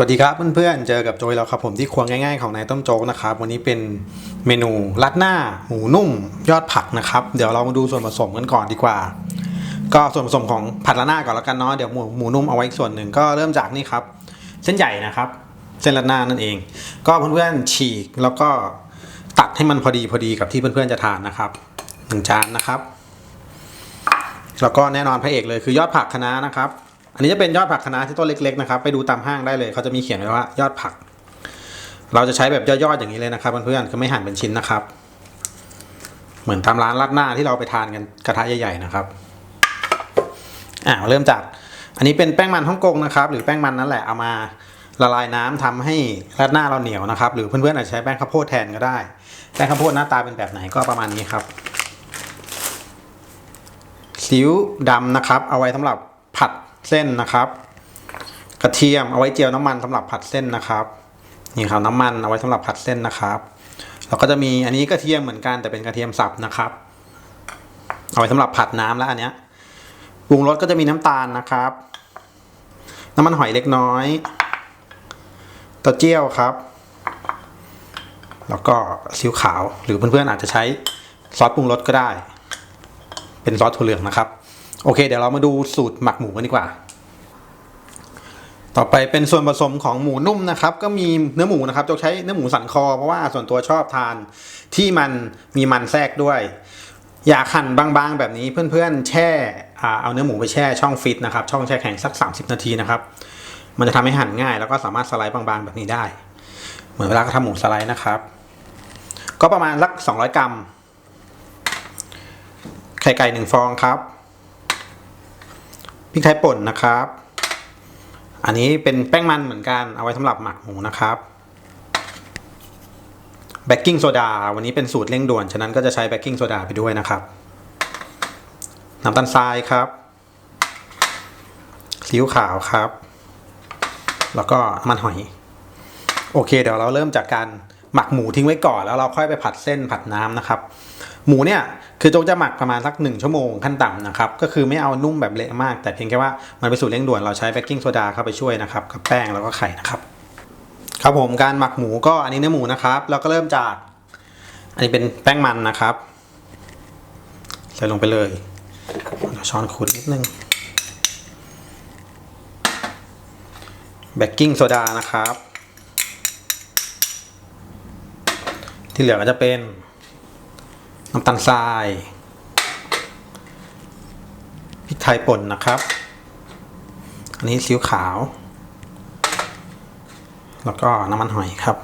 สวัสดีครับเพื่อนๆ เจอกับโจยแล้วครับผมที่ครัวง่ายๆของนายต้มโจ๊กนะครับ วันนี้เป็นเมนูรัดหน้าหมูนุ่มยอดผักนะครับ เดี๋ยวเรามาดูส่วนผสมกันก่อนดีกว่า ก็ส่วนผสมของผัดรัดหน้าก่อนแล้วกันเนาะเดี๋ยวหมูหมูนุ่มเอาไว้อีกส่วนหนึ่งก็เริ่มจากนี่ครับ เส้นใหญ่นะครับ เส้นรัดหน้านั่นเอง ก็เพื่อนๆฉีกแล้วก็ตัดให้มันพอดีพอดีกับที่เพื่อนๆจะทานนะครับหนึ่งจานนะครับ แล้วก็แน่นอนพระเอกเลยคือยอดผักคะน้านะครับ อันนี้จะเป็นยอดผักคะน้าที่ต้นเล็กๆนะครับ ไปดูตามห้างได้เลยเขาจะมีเขียนไว้ว่ายอดผัก เราจะใช้แบบยอดๆอย่างนี้เลยนะครับเพื่อนๆคือไม่หั่นเป็นชิ้นนะครับ เหมือนทำร้านราดหน้าที่เราไปทานกันกระทะใหญ่ๆนะครับอ่าเริ่มจากอันนี้เป็นแป้งมันฮ่องกงนะครับ หรือแป้งมันนั่นแหละเอามาละลายน้ำทำให้ราดหน้าเราเหนียวนะครับ หรือเพื่อนๆอาจจะใช้แป้งข้าวโพดแทนก็ได้ แป้งข้าวโพดหน้าตาเป็นแบบไหนก็ประมาณนี้ครับซีอิ๊วดำนะครับ เอาไว้สำหรับ เส้นนะครับ กระเทียมเอาไว้เจียวน้ำมันสำหรับผัดเส้นนะครับนี่ครับน้ำมันเอาไว้สำหรับผัดเส้นนะครับแล้วก็จะมีอันนี้กระเทียมเหมือนกันแต่เป็นกระเทียมสับนะครับ เอาไว้สำหรับผัดน้ำแล้วอันเนี้ยปรุงรสก็จะมีน้ำตาลนะครับ น้ำมันหอยเล็กน้อยเต้าเจี้ยวครับ แล้วก็ซีอิ๊วขาวหรือเพื่อนๆอาจจะใช้ซอสปรุงรสก็ได้ เป็นซอสถั่วเหลืองนะครับ โอเค เดี๋ยวเรามาดูสูตรหมักหมูกันดีกว่า ต่อไปเป็นส่วนผสมของหมูนุ่มนะครับ ก็มีเนื้อหมูนะครับจะใช้เนื้อหมูสันคอ เพราะว่าส่วนตัวชอบทานที่มันมีมันแทรกด้วย อยากหั่นบางๆแบบนี้เพื่อนๆ แช่เอาเนื้อหมูไปแช่ช่องฟิตนะครับ ช่องแช่แข็งสัก 30 นาทีนะครับ มันจะทำให้หั่นง่าย แล้วก็สามารถสไลด์บางๆแบบนี้ได้ เหมือนเวลาเราทำหมูสไลด์นะครับ ก็ประมาณสัก 200 กรัม ไข่ไก่หนึ่งฟองครับพริกไทยป่นนะครับ อันนี้เป็นแป้งมันเหมือนกันเอาไว้สำหรับหมักหมูนะครับเบกกิ้งโซดาวันนี้เป็นสูตรเร่งด่วน ฉะนั้นก็จะใช้เบกกิ้งโซดาไปด้วยนะครับน้ำตาลทรายครับซีอิ๊วขาวครับ แล้วก็มันหอย โอเค เดี๋ยวเราเริ่มจากการหมักหมูทิ้งไว้ก่อน แล้วเราค่อยไปผัดเส้นผัดน้ำนะครับ หมูเนี่ย คือโจ๊กจะหมักประมาณสักหนึ่งชั่วโมงขั้นต่ำนะครับ ก็คือไม่เอานุ่มแบบเละมาก แต่เพียงแค่ว่ามันเป็นสูตรเร่งด่วนเราใช้เบกกิ้งโซดาเข้าไปช่วยนะครับกับแป้งแล้วก็ไข่นะครับ ครับผมการหมักหมูก็อันนี้เนื้อหมูนะครับแล้วก็เริ่มจาก อันนี้เป็นแป้งมันนะครับใส่ลงไปเลยเช้อนขูดนิดนึงเบกกิ้งโซดานะครับ ที่เหลือก็จะเป็น น้ำตาลทรายพริกไทยป่นนะครับ อันนี้ซีอิ๊วขาว แล้วก็น้ำมันหอยครับ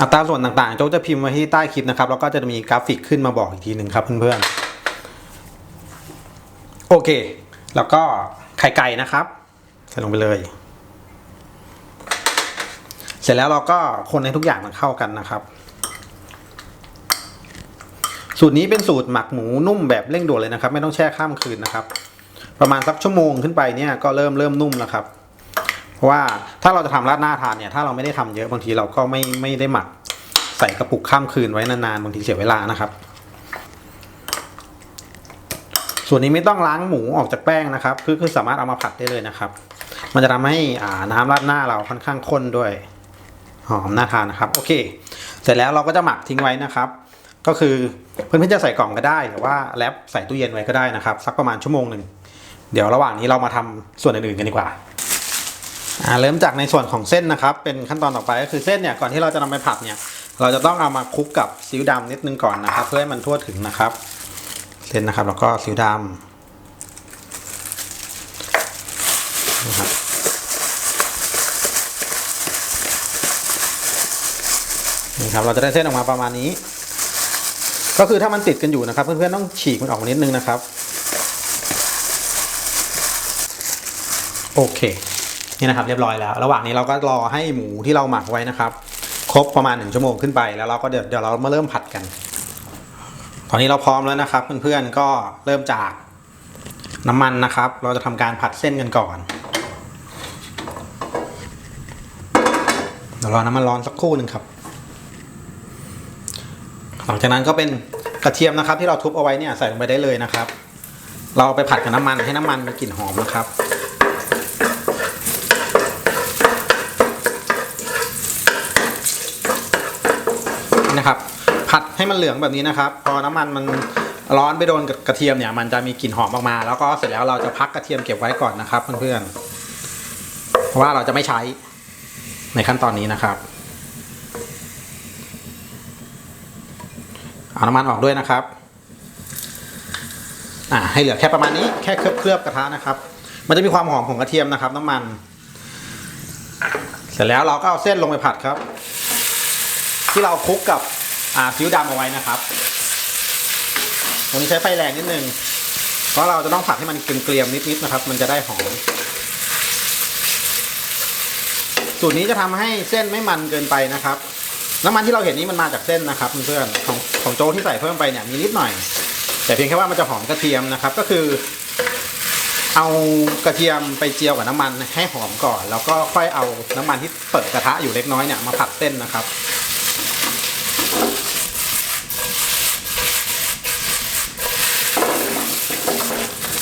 อัตราส่วนต่างๆโจ๊กจะพิมพ์ไว้ที่ใต้คลิปนะครับ แล้วก็จะมีกราฟิกขึ้นมาบอกอีกทีหนึ่งครับเพื่อนๆ โอเค แล้วก็ไข่ไก่นะครับ ใส่ลงไปเลย เสร็จแล้วเราก็คนให้ทุกอย่างมันเข้ากันนะครับ สูตรนี้เป็นสูตรหมักหมูนุ่มแบบเร่งด่วนเลยนะครับ ไม่ต้องแช่ข้ามคืนนะครับ ประมาณสักชั่วโมงขึ้นไปเนี่ยก็เริ่มเริ่มนุ่มแล้วครับเพราะว่าถ้าเราจะทำราดหน้าทานเนี่ยถ้าเราไม่ได้ทำเยอะบางทีเราก็ไม่ไม่ได้หมักใส่กระปุกข้ามคืนไว้นานๆบางทีเสียเวลานะครับ ส่วนนี้ไม่ต้องล้างหมูออกจากแป้งนะครับ คือคือสามารถเอามาผัดได้เลยนะครับ มันจะทำให้อ่าน้ำราดหน้าเราค่อนข้างข้นด้วยหอมน่าทานนะครับ โอเค เสร็จแล้วเราก็จะหมักทิ้งไว้นะครับ ก็คือเพื่อนๆจะใส่กล่องก็ได้หรือว่าแรปใส่ตู้เย็นไว้ก็ได้นะครับ สักประมาณชั่วโมงหนึ่งเดี๋ยวระหว่างนี้เรามาทำส่วนอื่นๆกันดีกว่าเริ่มจากในส่วนของเส้นนะครับ เป็นขั้นตอนต่อไปก็คือเส้นเนี่ยก่อนที่เราจะนำไปผัดเนี่ย เราจะต้องเอามาคลุกกับซีอิ๊วดำนิดนึงก่อนนะครับ เพื่อให้มันทั่วถึงนะครับ เส้นนะครับแล้วก็ซีอิ๊วดำนะครับนี่ครับเราจะได้เส้นออกมาประมาณนี้ ก็คือถ้ามันติดกันอยู่นะครับ เพื่อนๆต้องฉีกมันออกมานิดนึงนะครับ โอเคนี่นะครับเรียบร้อยแล้ว ระหว่างนี้เราก็รอให้หมูที่เราหมักไว้นะครับ ครบประมาณหนึ่งชั่วโมงขึ้นไปแล้วเราก็เดี๋ยวเดี๋ยวเรามาเริ่มผัดกัน ตอนนี้เราพร้อมแล้วนะครับ เพื่อนๆก็เริ่มจากน้ำมันนะครับ เราจะทำการผัดเส้นกันก่อนเดี๋ยวรอน้ำมันร้อนสักครู่หนึ่งครับ ลังจากนั้นก็เป็นกระเทียมนะครับ ที่เราทุบเอาไว้เนี่ยใส่ลงไปได้เลยนะครับ เราไปผัดกับน้ำมันให้น้ำมันมีกลิ่นหอมนะครับนะครับ ผัดให้มันเหลืองแบบนี้นะครับ พอน้ำมันมันร้อนไปโดนกระเทียมเนี่ย มันจะมีกลิ่นหอมออกมา แล้วก็เสร็จแล้วเราจะพักกระเทียมเก็บไว้ก่อนนะครับเพื่อนๆเพราะว่าเราจะไม่ใช้ในขั้นตอนนี้นะครับ เอาน้ำมันออกด้วยนะครับอ่าให้เหลือแค่ประมาณนี้แค่เคลือบเคลือบกระทะนะครับ มันจะมีความหอมของกระเทียมนะครับ น้ำมัน เสร็จแล้วเราก็เอาเส้นลงไปผัดครับ ที่เราคลุกกับอ่าซีอิ๊วดำเอาไว้นะครับตรงนี้ใช้ไฟแรงนิดนึงเพราะเราจะต้องผัดให้มันเกรียมๆนิดๆนะครับ มันจะได้หอมสูตรนี้จะทำให้เส้นไม่มันเกินไปนะครับ น้ำมันที่เราเห็นนี้มันมาจากเส้นนะครับเพื่อนๆของ ของโจ๊กที่ใส่เพิ่มไปเนี่ยมีนิดหน่อย แต่เพียงแค่ว่ามันจะหอมกระเทียมนะครับ ก็คือ เอากระเทียมไปเจียวกับน้ำมันให้หอมก่อน แล้วก็ค่อยเอาน้ำมันที่เปิดกระทะอยู่เล็กน้อยเนี่ยมาผัดเส้นนะครับ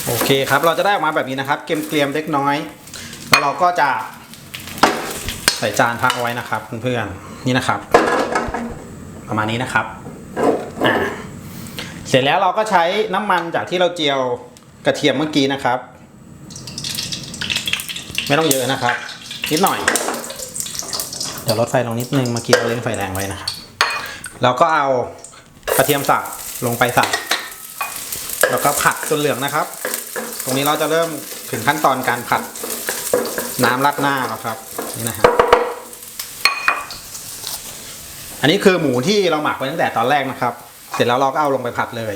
โอเคครับ เราจะได้ออกมาแบบนี้นะครับ เกรียมๆเล็กน้อย แล้วเราก็จะใส่จานพักเอาไว้นะครับเพื่อนๆนี่นะครับ ประมาณนี้นะครับ เสร็จแล้วเราก็ใช้น้ำมันจากที่เราเจียวกระเทียมเมื่อกี้นะครับ ไม่ต้องเยอะนะครับ นิดหน่อย เดี๋ยวลดไฟลงนิดนึงเมื่อกี้เราเล่นไฟแรงไว้นะครับแล้วก็เอากระเทียมสับลงไปสับแล้วก็ผัดจนเหลืองนะครับ ตรงนี้เราจะเริ่มถึงขั้นตอนการผัดน้ำราดหน้าแล้วครับนี่นะฮะอันนี้คือหมูที่เราหมักไว้ตั้งแต่ตอนแรกนะครับ สร็จแล้วเราก็เอาลงไปผัดเลย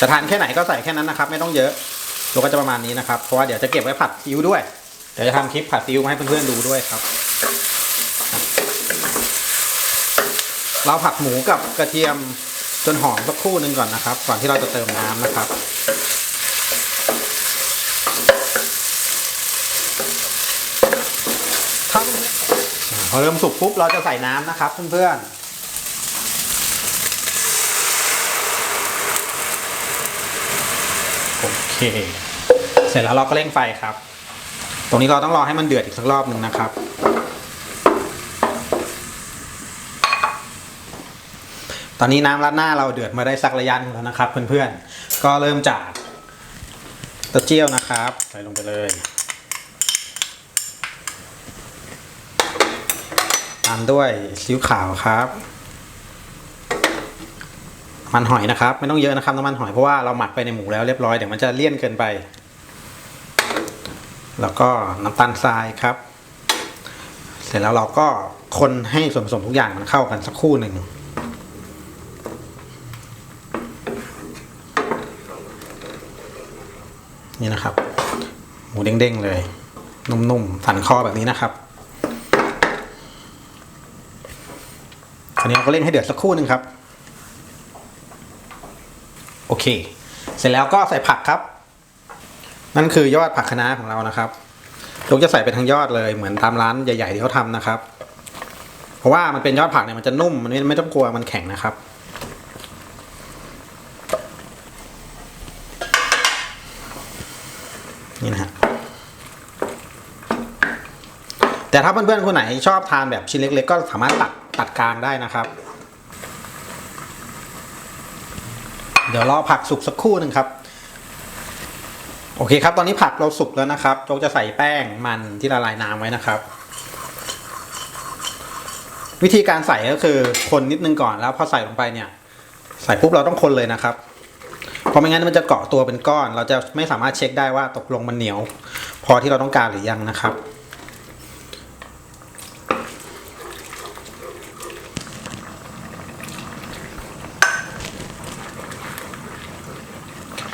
จะทานแค่ไหนก็ใส่แค่นั้นนะครับ ไม่ต้องเยอะตัวก็จะประมาณนี้นะครับ เพราะว่าเดี๋ยวจะเก็บไว้ผัดซีอิ๊วด้วย เดี๋ยวจะทำคลิปผัดซีอิ๊วมาให้เพื่อนๆดูด้วยครับ เราผัดหมูกับกระเทียมจนหอมสักครู่หนึ่งก่อนนะครับ ก่อนที่เราจะเติมน้ำนะครับพอเริ่มสุกปุ๊บเราจะใส่น้ำนะครับเพื่อนๆ โอ เคเสร็จแล้วเราก็เร่งไฟครับ ตรงนี้เราต้องรอให้มันเดือดอีกสักรอบหนึ่งนะครับ ตอนนี้น้ำราดหน้าเราเดือดมาได้สักระยะนึงแล้วนะครับ เพื่อนๆ ก็เริ่มจากเต้าเจี้ยวนะครับ ใส่ลงไปเลย ตามด้วยซีอิ๊วขาวครับ มันหอยนะครับ ไม่ต้องเยอะนะครับน้ำมันหอยเพราะว่าเราหมักไปในหมูแล้วเรียบร้อยเดี๋ยวมันจะเลี่ยนเกินไป แล้วก็น้ำตาลทรายครับ เสร็จแล้วเราก็คนให้ส่วนผสมทุกอย่างมันเข้ากันสักครู่หนึ่งนี่นะครับ หมูเด้งๆเลย นุ่มๆสันคอแบบนี้นะครับอันนี้เราก็เล่นให้เดือดสักครู่หนึ่งครับ อเค เสร็จแล้วก็ใส่ผักครับ นั่นคือยอดผักคะน้าของเรานะครับยกจะใส่ไปทั้งยอดเลยเหมือนตามร้านใหญ่ ๆ ที่เขาทำนะครับ เพราะว่ามันเป็นยอดผักเนี่ยมันจะนุ่มมันไม่ไม่ต้องกลัวมันแข็งนะครับนี่นะฮะแต่ถ้าเพื่อนๆคนไหนชอบทานแบบชิ้นเล็ก ๆ ก็สามารถตัดตัดกลางได้นะครับ เดี๋ยวรอผักสุกสักครู่หนึ่งครับ โอเคครับ ตอนนี้ผักเราสุกแล้วนะครับโจ๊กจะใส่แป้งมันที่ละลายน้ำไว้นะครับ วิธีการใส่ก็คือคนนิดนึงก่อนแล้วพอใส่ลงไปเนี่ย ใส่ปุ๊บเราต้องคนเลยนะครับเพราะไม่งั้นมันจะเกาะตัวเป็นก้อน เราจะไม่สามารถเช็คได้ว่าตกลงมันเหนียว พอที่เราต้องการหรือยังนะครับ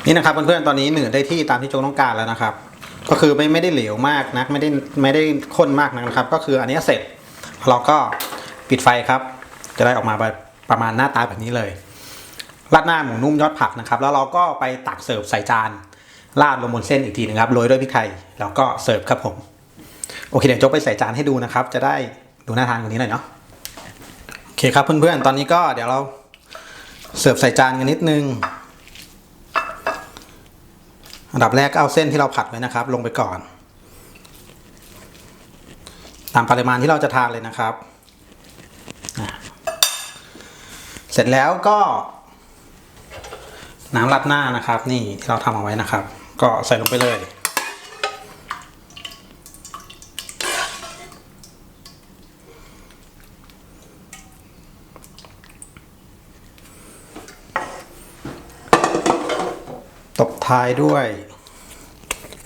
นี่นะครับเพื่อนๆตอนนี้หนืดได้ที่ตามที่โจงต้องการแล้วนะครับ ก็คือไม่ไม่ได้เหลวมากนะไม่ได้ไม่ได้ข้นมากนะครับ ก็คืออันนี้เสร็จเราก็ปิดไฟครับ จะได้ออกมาประมาณหน้าตาแบบนี้เลยราดหน้าหมูนุ่มยอดผักนะครับ แล้วเราก็ไปตักเสิร์ฟใส่จานราดลงบนเส้นอีกทีนึงครับโรยด้วยพริกไทยแล้วก็เสิร์ฟครับผมโอเคเดี๋ยวโจ๊กไปใส่จานให้ดูนะครับ จะได้ดูน่าทานกว่านี้หน่อยเนาะโอเคครับเพื่อนๆตอนนี้ก็เดี๋ยวเราเสิร์ฟใส่จานกันนิดนึง อันดับแรกก็เอาเส้นที่เราผัดไว้นะครับ ลงไปก่อน ตามปริมาณที่เราจะทานเลยนะครับ เสร็จแล้วก็ น้ำรัดหน้านะครับ นี่ที่เราทำเอาไว้นะครับ ก็ใส่ลงไปเลย ท้ายด้วย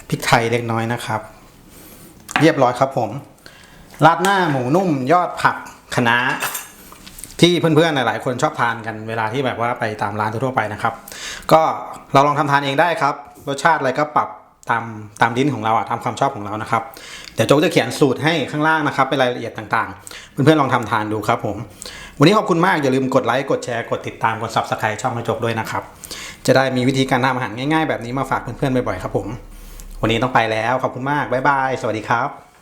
พริกไทยเล็กน้อยนะครับ เรียบร้อยครับผม ราดหน้าหมูนุ่มยอดผักคะน้าที่เพื่อนๆหลายๆคนชอบทานกันเวลาที่แบบว่าไปตามร้านทั่วๆไปนะครับ ก็เราลองทำทานเองได้ครับ รสชาติอะไรก็ปรับตามตามลิ้นของเราอะตามความชอบของเรานะครับ เดี๋ยวโจ๊กจะเขียนสูตรให้ข้างล่างนะครับเป็นรายละเอียดต่างๆ เพื่อนๆลองทำทานดูครับผม วันนี้ขอบคุณมากอย่าลืมกดไลค์กดแชร์กดติดตามกด subscribe ช่องกระจกด้วยนะครับ จะได้มีวิธีการทำอาหารง่ายๆ แบบนี้มาฝากเพื่อนๆบ่อยๆครับผม วันนี้ต้องไปแล้วขอบคุณมากบ๊ายบายสวัสดีครับ